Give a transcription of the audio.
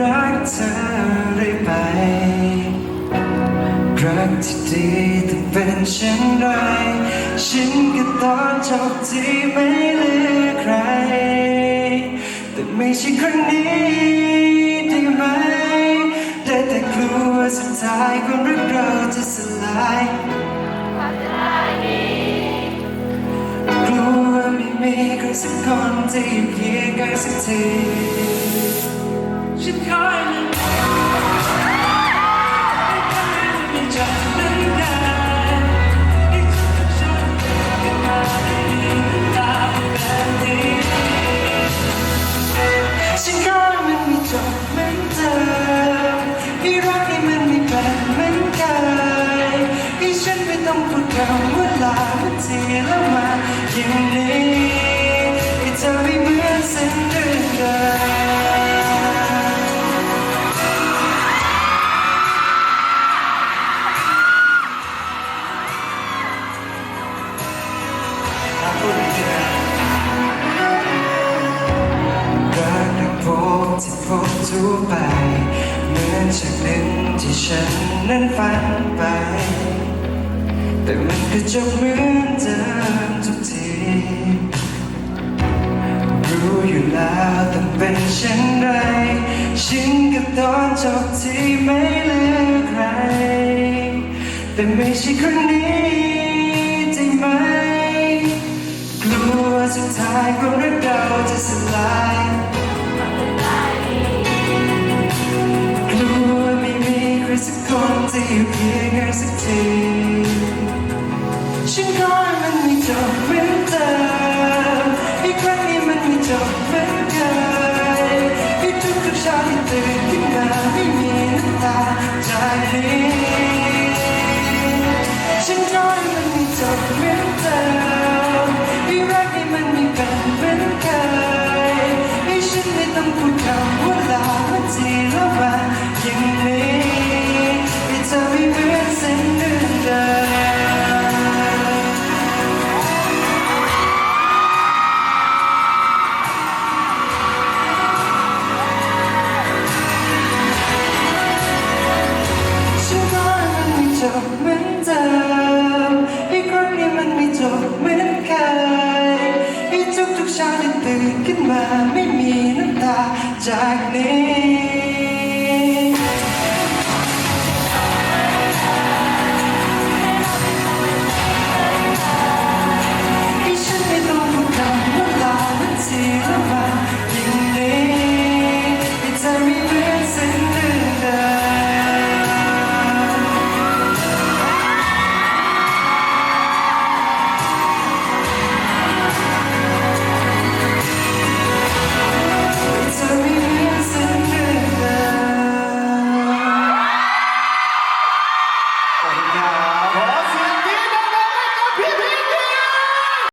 รักเธอได้ไป รักที่ดีต้องเป็นเช่นไร ฉันก็ตอนจบที่ไม่เหลือใคร แต่ไม่ใช่คนนี้ได้ไหม ได้แต่กลัวสุดท้ายความรักเราจะสลายกลัวไม่มีใครสักคนที่เพียงกันสักที ตาแบบนี้ฉันคอยมันไม่จบเหมือนเดิมให้รักมันไม่เป็นเหมือนเคยให้ฉันไม่ต้องพูดคำว่าลาเมื่อทีแล้วมาอย่างนี้ ที่พบทั่วไปเหมือนจากหนึ่งที่ฉันนั้นฝันไป แต่มันก็จบเหมือนเดิมทุกทีรู้อยู่แล้วต้องเป็นเช่นไรฉันก็ตอนจบที่ไม่เหลือใคร แต่ไม่ใช่ครั้งนี้ใช่ไหม กลัวสุดท้ายความรักเราจะสลาย ทีฉันขอให้มันไม่จบเหมือนเดิมอีกครั้งนี้มันไม่จบเหมือนเคยให้ทุกทุกๆเช้าที่ตื่นขึ้นมาไม่มีน้ำตาใจากนี้ นขึ้นมาไม่มีน้ำตาจากนี้